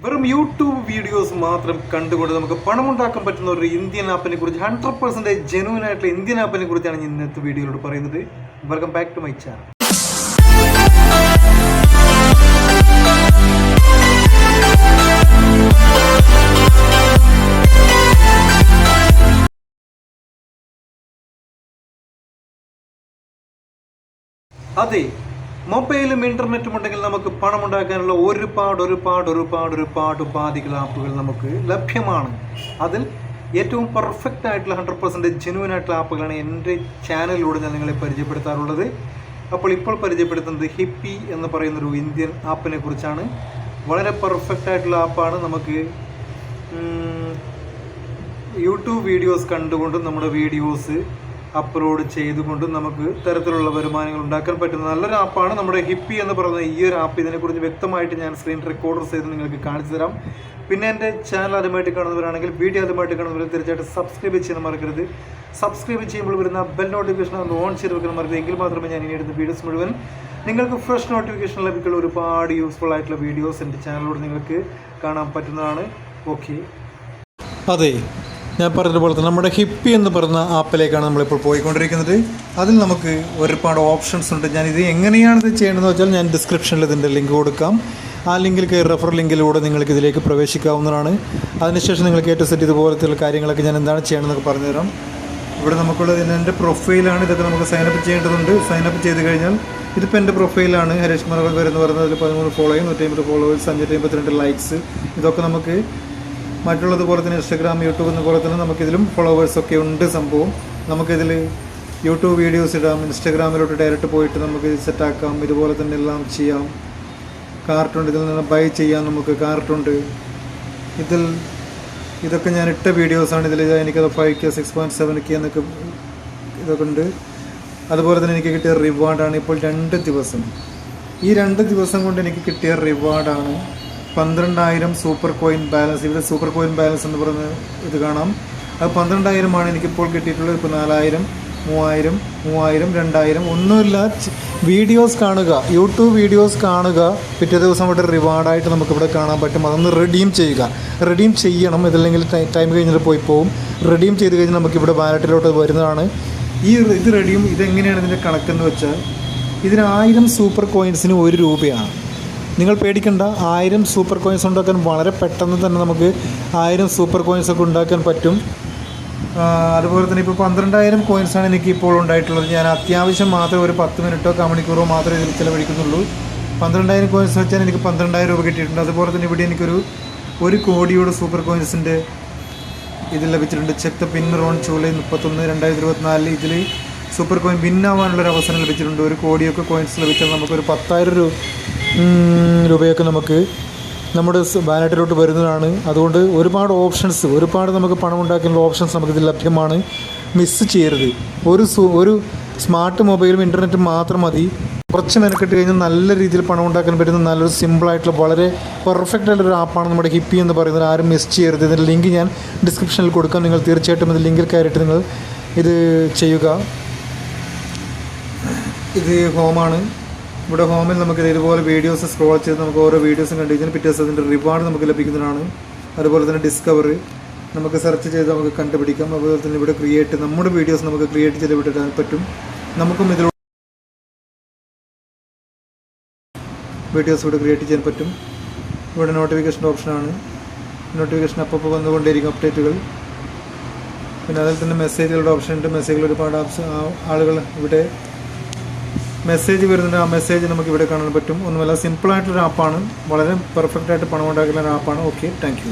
വെറും YouTube videos മാത്രം കണ്ടുകൊണ്ട് നമുക്ക് പണമുണ്ടാക്കാൻ പറ്റുന്ന ഒരു ഇന്ത്യൻ ആപ്പിനെ കുറിച്ച് ഹൺഡ്രഡ് പെർസെന്റേജ് ജെനുവൻ ആയിട്ടുള്ള ഇന്ത്യൻ ആപ്പിനെ കുറിച്ചാണ് ഇന്നത്തെ വീഡിയോയിലൂടെ പറയുന്നത്. Welcome back to my channel അതെ മൊബൈലും ഇന്റർനെറ്റും ഉണ്ടെങ്കിൽ നമുക്ക് പണം ഉണ്ടാക്കാനുള്ള ഒരുപാട് ഒരുപാട് ഒരുപാട് ഒരുപാട് ഉപാധികൾ ആപ്പുകൾ നമുക്ക് ലഭ്യമാണ്. അതിൽ ഏറ്റവും പെർഫെക്റ്റ് ആയിട്ടുള്ള ഹൺഡ്രഡ് പെർസെന്റേജ് ജെനുവൻ ആയിട്ടുള്ള ആപ്പുകളാണ് എന്റെ ചാനലിലൂടെ ഞാൻ നിങ്ങളെ പരിചയപ്പെടുത്താറുള്ളത്. അപ്പോൾ ഇപ്പോൾ പരിചയപ്പെടുത്തുന്നത് ഹിപ്പി എന്ന് പറയുന്നൊരു ഇന്ത്യൻ ആപ്പിനെ കുറിച്ചാണ്. വളരെ പെർഫെക്റ്റ് ആയിട്ടുള്ള ആപ്പാണ് നമുക്ക് യൂട്യൂബ് വീഡിയോസ് കണ്ടുകൊണ്ട് നമ്മുടെ വീഡിയോസ് അപ്ലോഡ് ചെയ്തുകൊണ്ട് നമുക്ക് തരത്തിലുള്ള വരുമാനങ്ങൾ ഉണ്ടാക്കാൻ പറ്റുന്ന നല്ലൊരു ആപ്പാണ് നമ്മുടെ ഹിപ്പി എന്ന് പറയുന്ന ഈ ഒരു ആപ്പ് ഇതിനെക്കുറിച്ച് വ്യക്തമായിട്ട് ഞാൻ സ്ക്രീൻ റെക്കോർഡർ ചെയ്ത് നിങ്ങൾക്ക് കാണിച്ചു തരാം. പിന്നെ എന്റെ ചാനൽ ആദ്യമായിട്ട് കാണുന്നവരാണെങ്കിൽ വീഡിയോ ആദ്യമായിട്ട് കാണുന്നവർ തീർച്ചയായിട്ടും സബ്സ്ക്രൈബ് ചെയ്യാൻ മറക്കരുത്. സബ്സ്ക്രൈബ് ചെയ്യുമ്പോൾ വരുന്ന ബെൽ നോട്ടിഫിക്കേഷൻ ഒന്ന് ഓൺ ചെയ്ത് വെക്കാൻ മറക്കരുത്. എങ്കിൽ മാത്രമേ ഞാൻ ഇനി എടുത്ത വീഡിയോസ് മുഴുവൻ നിങ്ങൾക്ക് ഫ്രഷ് നോട്ടിഫിക്കേഷൻ ലഭിക്കുന്ന ഒരുപാട് യൂസ്ഫുൾ ആയിട്ടുള്ള വീഡിയോസ് എന്റെ ചാനലിലൂടെ നിങ്ങൾക്ക് കാണാൻ പറ്റുന്നതാണ്. ഓക്കെ അതെ ഞാൻ പറഞ്ഞതുപോലെ തന്നെ നമ്മുടെ ഹിപ്പി എന്ന് പറയുന്ന ആപ്പിലേക്കാണ് നമ്മളിപ്പോൾ പോയിക്കൊണ്ടിരിക്കുന്നത്. അതിൽ നമുക്ക് ഒരുപാട് ഓപ്ഷൻസ് ഉണ്ട്. ഞാൻ ഇത് എങ്ങനെയാണ് ഇത് ചെയ്യേണ്ടതെന്ന് വെച്ചാൽ ഞാൻ ഡിസ്ക്രിപ്ഷനിൽ ഇതിന്റെ ലിങ്ക് കൊടുക്കാം. ആ ലിങ്കിൽ കയറി റെഫർ ലിങ്കിലൂടെ നിങ്ങൾക്ക് ഇതിലേക്ക് പ്രവേശിക്കാവുന്നതാണ്. അതിനുശേഷം നിങ്ങൾക്ക് ഏറ്റവും സെറ്റ് ഇതുപോലത്തെ കാര്യങ്ങളൊക്കെ ഞാൻ എന്താണ് ചെയ്യണമെന്നൊക്കെ പറഞ്ഞുതരാം. ഇവിടെ നമുക്കുള്ളത് എന്റെ പ്രൊഫൈലാണ് ഇതൊക്കെ നമുക്ക് സൈനപ്പ് ചെയ്യേണ്ടതുണ്ട്. സൈനപ്പ് ചെയ്ത് കഴിഞ്ഞാൽ ഇതിപ്പോൾ എന്റെ പ്രൊഫൈലാണ് ഹരീഷ് മറവർ എന്ന് പറയുന്നത് അതിൽ പതിമൂന്ന് ഫോളോയും നൂറ്റി അമ്പത് ഫോളോവേഴ്സ് അഞ്ഞൂറ്റി അമ്പത്തിരണ്ട് ലൈക്സ് ഇതൊക്കെ നമുക്ക് മറ്റുള്ളതുപോലെ തന്നെ ഇൻസ്റ്റാഗ്രാം യൂട്യൂബ് എന്ന പോലെ തന്നെ നമുക്കിതിലും ഫോളോവേഴ്സ് ഒക്കെ ഉണ്ട് സംഭവം. നമുക്കിതിൽ യൂട്യൂബ് വീഡിയോസ് ഇടാം ഇൻസ്റ്റാഗ്രാമിലോട്ട് ഡയറക്റ്റ് പോയിട്ട് നമുക്ക് സെറ്റാക്കാം ഇതുപോലെ തന്നെ എല്ലാം ചെയ്യാം. കാർട്ടുണ്ട് ഇതിൽ നിന്ന് ബൈ ചെയ്യാം നമുക്ക് കാർട്ടുണ്ട് ഇതിൽ ഇതൊക്കെ ഞാൻ ഇട്ട വീഡിയോസാണ് ഇതിൽ എനിക്കത് five K six point seven K എന്നൊക്കെ ഇതൊക്കെ ഉണ്ട്. അതുപോലെ തന്നെ എനിക്ക് കിട്ടിയ റിവാർഡാണ് ഇപ്പോൾ രണ്ട് ദിവസം. ഈ രണ്ട് ദിവസം കൊണ്ട് എനിക്ക് കിട്ടിയ റിവാർഡാണ് പന്ത്രണ്ടായിരം സൂപ്പർ കോയിൻ ബാലൻസ് ഇവിടെ സൂപ്പർ കോയിൻ ബാലൻസ് എന്ന് പറയുന്ന ഇത് കാണാം. അത് പന്ത്രണ്ടായിരമാണ് എനിക്കിപ്പോൾ കിട്ടിയിട്ടുള്ളത്. ഇപ്പോൾ നാലായിരം മൂവായിരം മൂവായിരം രണ്ടായിരം. ഒന്നുമില്ല. വീഡിയോസ് കാണുക. യൂട്യൂബ് വീഡിയോസ് കാണുക. പിറ്റേ ദിവസം ഇവിടെ റിവാർഡായിട്ട് നമുക്കിവിടെ കാണാൻ പറ്റും. അതൊന്ന് റെഡീം ചെയ്യുക. റെഡീം ചെയ്യണം. ഇതില്ലെങ്കിൽ ടൈം കഴിഞ്ഞിട്ട് പോയി പോകും റെഡീം ചെയ്ത് കഴിഞ്ഞാൽ നമുക്കിവിടെ വാലറ്റിലോട്ട് വരുന്നതാണ്. ഈ ഇത് റെഡീം ഇതെങ്ങനെയാണ് ഇതിന്റെ കണക്കെന്ന് വെച്ചാൽ ഇതിന് ആയിരം സൂപ്പർ കോയിൻസിന് ഒരു രൂപയാണ്. നിങ്ങൾ പേടിക്കേണ്ട. ആയിരം സൂപ്പർ കോയിൻസ് ഉണ്ടാക്കാൻ വളരെ പെട്ടെന്ന് തന്നെ നമുക്ക് ആയിരം സൂപ്പർ കോയിൻസ് ഒക്കെ ഉണ്ടാക്കാൻ പറ്റും. അതുപോലെ തന്നെ ഇപ്പോൾ പന്ത്രണ്ടായിരം കോയിൻസാണ് എനിക്ക് ഇപ്പോൾ ഉണ്ടായിട്ടുള്ളത്. ഞാൻ അത്യാവശ്യം മാത്രം ഒരു പത്ത് മിനിറ്റോ മണിക്കൂറോ മാത്രമേ ഇതിൽ ചിലവഴിക്കുന്നുള്ളൂ. പന്ത്രണ്ടായിരം കോയിൻസ് വെച്ചാൽ എനിക്ക് പന്ത്രണ്ടായിരം രൂപ കിട്ടിയിട്ടുണ്ട്. അതുപോലെ തന്നെ ഇവിടെ എനിക്കൊരു ഒരു കോടിയുടെ സൂപ്പർ കോയിൻസിന്റെ ഇതിൽ ലഭിച്ചിട്ടുണ്ട്. ചെക്ക് പിൻ റോൺ ജൂലൈ മുപ്പത്തൊന്ന് രണ്ടായിരത്തി ഇരുപത്തിനാലിൽ ഇതിൽ സൂപ്പർ കോയിൻ ഭിന്നാവാനുള്ളൊരു അവസരം ലഭിച്ചിട്ടുണ്ട്. ഒരു കോടിയൊക്കെ കോയിൻസ് ലഭിച്ചാൽ നമുക്കൊരു പത്തായിരം രൂപ രൂപയൊക്കെ നമുക്ക് നമ്മുടെ വാലറ്റിലോട്ട് വരുന്നതാണ്. അതുകൊണ്ട് ഒരുപാട് ഓപ്ഷൻസ് ഒരുപാട് നമുക്ക് പണം ഉണ്ടാക്കാനുള്ള ഓപ്ഷൻസ് നമുക്കിതിൽ ലഭ്യമാണ്. മിസ് ചെയ്യരുത്. ഒരു ഒരു സ്മാർട്ട് മൊബൈലും ഇന്റർനെറ്റും മാത്രം മതി. കുറച്ച് മെനക്കെട്ട് കഴിഞ്ഞാൽ നല്ല രീതിയിൽ പണം ഉണ്ടാക്കാൻ പറ്റുന്ന നല്ലൊരു സിമ്പിളായിട്ടുള്ള വളരെ പെർഫെക്റ്റ് ആയിട്ടുള്ള ഒരു ആപ്പാണ് നമ്മുടെ ഹിപ്പി എന്ന് പറയുന്നത്. ആരും മിസ് ചെയ്യരുത്. ഇതിന്റെ ലിങ്ക് ഞാൻ ഡിസ്ക്രിപ്ഷനിൽ കൊടുക്കാം. നിങ്ങൾ തീർച്ചയായിട്ടും ഇത് ലിങ്കിൽ കയറിയിട്ട് നിങ്ങൾ ഇത് ചെയ്യുക. ഇത് ഹോമാണ്. ഇവിടെ ഹോമിൽ നമുക്ക് ഇതുപോലെ വീഡിയോസ് സ്ക്രോൾ ചെയ്ത് നമുക്ക് ഓരോ വീഡിയോസും കണ്ടു കഴിഞ്ഞാൽ പിറ്റേ അതിന്റെ റിവാർഡ് നമുക്ക് ലഭിക്കുന്നതാണ്. അതുപോലെ തന്നെ ഡിസ്കവറി നമുക്ക് സെർച്ച് ചെയ്ത് നമുക്ക് കണ്ടുപിടിക്കാം. അതുപോലെ തന്നെ ഇവിടെ ക്രിയേറ്റ് നമ്മുടെ വീഡിയോസ് നമുക്ക് ക്രിയേറ്റ് ചെയ്ത് വിട്ടിടാൻ പറ്റും. നമുക്കും ഇതിലൂടെ വീഡിയോസ് ഇവിടെ ക്രിയേറ്റ് ചെയ്യാൻ പറ്റും. ഇവിടെ നോട്ടിഫിക്കേഷൻ ഓപ്ഷനാണ് നോട്ടിഫിക്കേഷൻ അപ്പോൾ വന്നുകൊണ്ടിരിക്കും അപ്ഡേറ്റുകൾ പിന്നെ അതിൽ തന്നെ മെസ്സേജുകളുടെ ഓപ്ഷൻ ഉണ്ട്. മെസ്സേജുകൾ ഒരുപാട് ആളുകൾ ഇവിടെ മെസ്സേജ് വരുന്നുണ്ട്. ആ മെസ്സേജ് നമുക്ക് ഇവിടെ കാണാൻ പറ്റും. ഒന്നുമല്ല സിമ്പിളായിട്ടൊരു ആപ്പാണ് വളരെ പെർഫെക്റ്റ് ആയിട്ട് പണം ഉണ്ടാക്കുന്ന ഒരു ആപ്പാണ് ഓക്കെ താങ്ക്